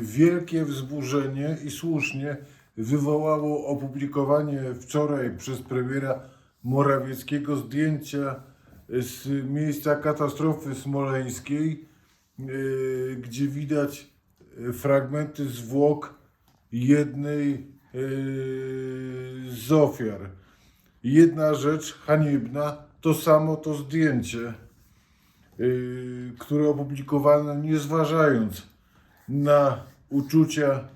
Wielkie wzburzenie i słusznie wywołało opublikowanie wczoraj przez premiera Morawieckiego zdjęcia z miejsca katastrofy smoleńskiej, y, gdzie widać y, fragmenty zwłok jednej z ofiar. Jedna rzecz haniebna, to samo to zdjęcie, które opublikowano nie zważając na uczucia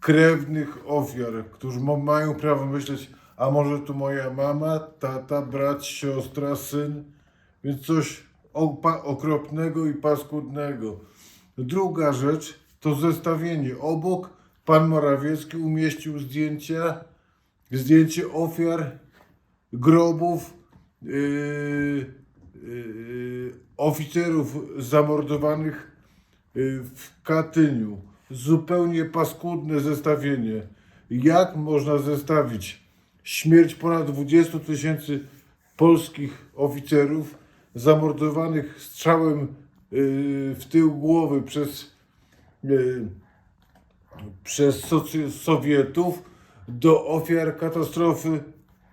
krewnych ofiar, którzy mają prawo myśleć, a może to moja mama, tata, brat, siostra, syn, więc coś okropnego i paskudnego. Druga rzecz to zestawienie. Obok pan Morawiecki umieścił zdjęcia, zdjęcie ofiar grobów yy, yy, oficerów zamordowanych yy, w Katyniu. Zupełnie paskudne zestawienie. Jak można zestawić śmierć ponad 20 tysięcy polskich oficerów zamordowanych strzałem yy, w tył głowy przez yy, przez Sowietów do ofiar katastrofy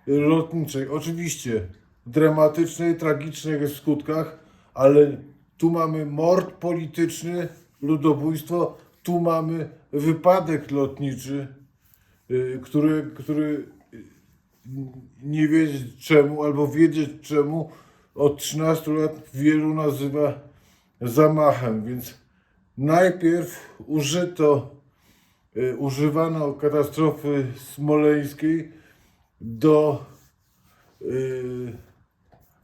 lotniczej. Oczywiście dramatycznej, tragicznej w skutkach, ale tu mamy mord polityczny, ludobójstwo, tu mamy wypadek lotniczy, y, który, który nie wiedzieć czemu, albo wiedzieć czemu, od 13 lat wielu nazywa zamachem, więc najpierw użyto, y, używano katastrofy smoleńskiej do y,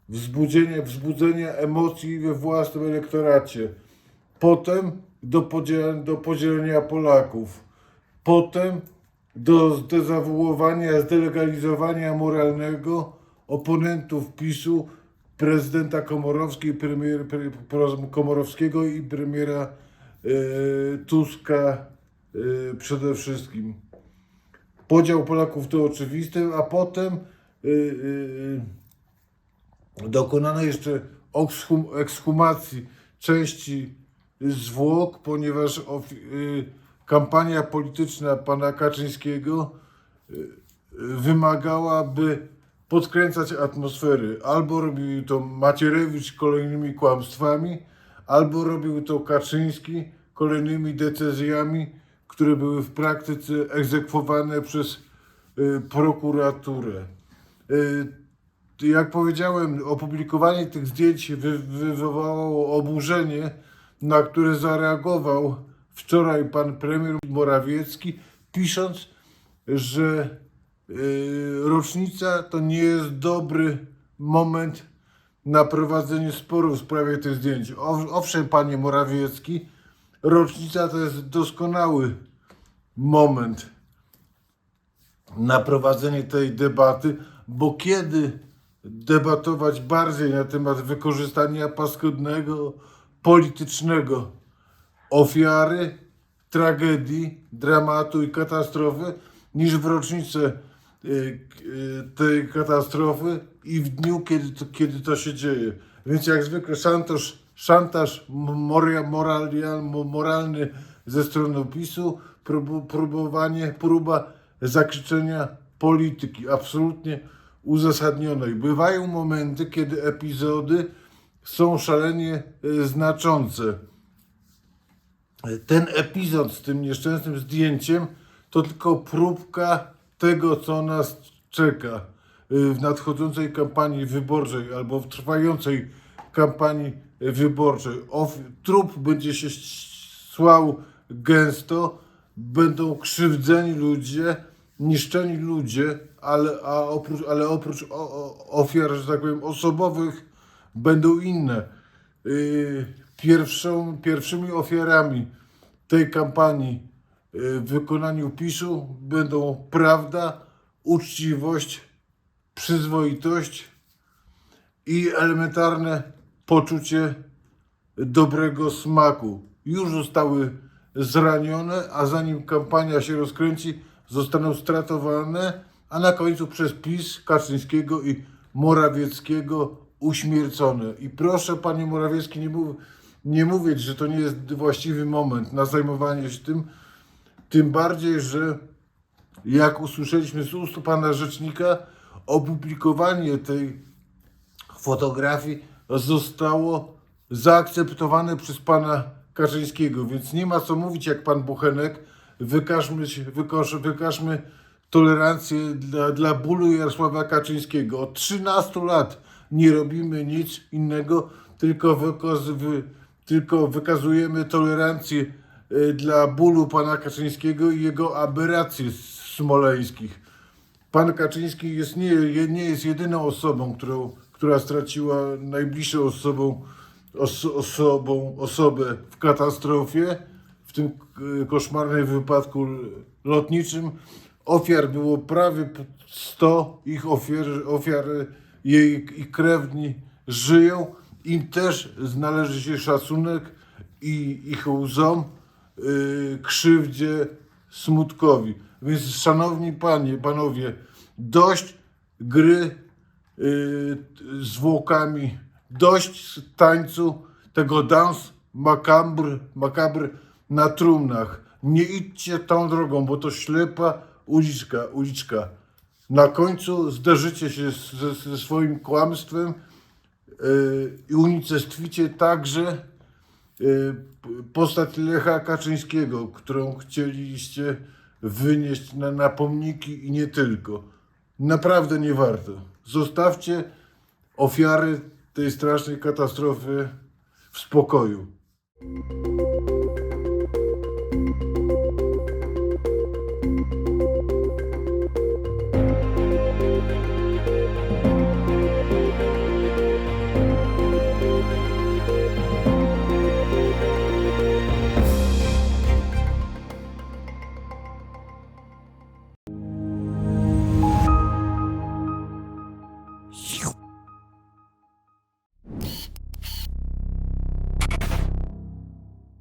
wzbudzenia, wzbudzenia emocji we własnym elektoracie. Potem do podzielenia, do podzielenia Polaków. Potem do zdezawuowania, zdelegalizowania moralnego oponentów PiSu, prezydenta Komorowskiej, premier, pre, Komorowskiego i premiera e, Tuska e, przede wszystkim. Podział Polaków to oczywiste, a potem y, y, y, dokonano jeszcze ekshum, ekshumacji części zwłok, ponieważ y, kampania polityczna pana Kaczyńskiego y, wymagała, by podkręcać atmosfery. Albo robił to Macierewicz kolejnymi kłamstwami, albo robił to Kaczyński kolejnymi decyzjami, które były w praktyce egzekwowane przez y, prokuraturę. Jak powiedziałem, opublikowanie tych zdjęć wy, wywołało oburzenie, na które zareagował wczoraj pan premier Morawiecki, pisząc, że y, rocznica to nie jest dobry moment na prowadzenie sporu w sprawie tych zdjęć. Ow- Owszem, panie Morawiecki, rocznica to jest doskonały moment na prowadzenie tej debaty, bo kiedy debatować bardziej na temat wykorzystania paskudnego, politycznego ofiary, tragedii, dramatu i katastrofy, niż w rocznicę y, y, tej katastrofy i w dniu, kiedy to, kiedy to się dzieje. Więc jak zwykle szantaż, szantaż moralny ze strony PiSu, prób, próbowanie, próba zakrzyczenia polityki absolutnie uzasadnionej. Bywają momenty, kiedy epizody są szalenie y, znaczące ten epizod z tym nieszczęsnym zdjęciem to tylko próbka tego, co nas czeka y, w nadchodzącej kampanii wyborczej albo w trwającej kampanii wyborczej. Of, trup będzie się słał gęsto, będą krzywdzeni ludzie, niszczeni ludzie, ale, a oprócz, ale oprócz o, o, ofiar, że tak powiem, osobowych będą inne. Y, Pierwszą, pierwszymi ofiarami tej kampanii y, w wykonaniu PiSu będą prawda, uczciwość, przyzwoitość i elementarne poczucie dobrego smaku. Już zostały zranione, a zanim kampania się rozkręci, zostaną stratowane, a na końcu przez PiS, Kaczyńskiego i Morawieckiego uśmiercone. I proszę, panie Morawiecki, nie, mów, nie mówić, że to nie jest właściwy moment na zajmowanie się tym. Tym bardziej, że jak usłyszeliśmy z ust pana rzecznika, opublikowanie tej fotografii zostało zaakceptowane przez pana Kaczyńskiego, więc nie ma co mówić jak pan Buchenek. Wykażmy, wykaż, wykażmy tolerancję dla, dla bólu Jarosława Kaczyńskiego. Od 13 lat nie robimy nic innego, tylko, wykaz, wy, tylko wykazujemy tolerancję y, dla bólu pana Kaczyńskiego i jego aberracji smoleńskich. Pan Kaczyński jest nie, nie jest jedyną osobą, którą, która straciła najbliższą osobą, os, osobą osobę w katastrofie, tym e, koszmarnym wypadku lotniczym. Ofiar było prawie 100, ich ofiar, ofiary, jej ich krewni żyją. Im też należy się szacunek i ich łzom, yy, krzywdzie, smutkowi. Więc szanowni panie, panowie, dość gry yy, zwłokami, dość tańcu tego dans makabr, makabr na trumnach. Nie idźcie tą drogą, bo to ślepa uliczka, uliczka. Na końcu zderzycie się ze, ze swoim kłamstwem yy, i unicestwicie także y, postać Lecha Kaczyńskiego, którą chcieliście wynieść na, na pomniki i nie tylko. Naprawdę nie warto. Zostawcie ofiary tej strasznej katastrofy w spokoju.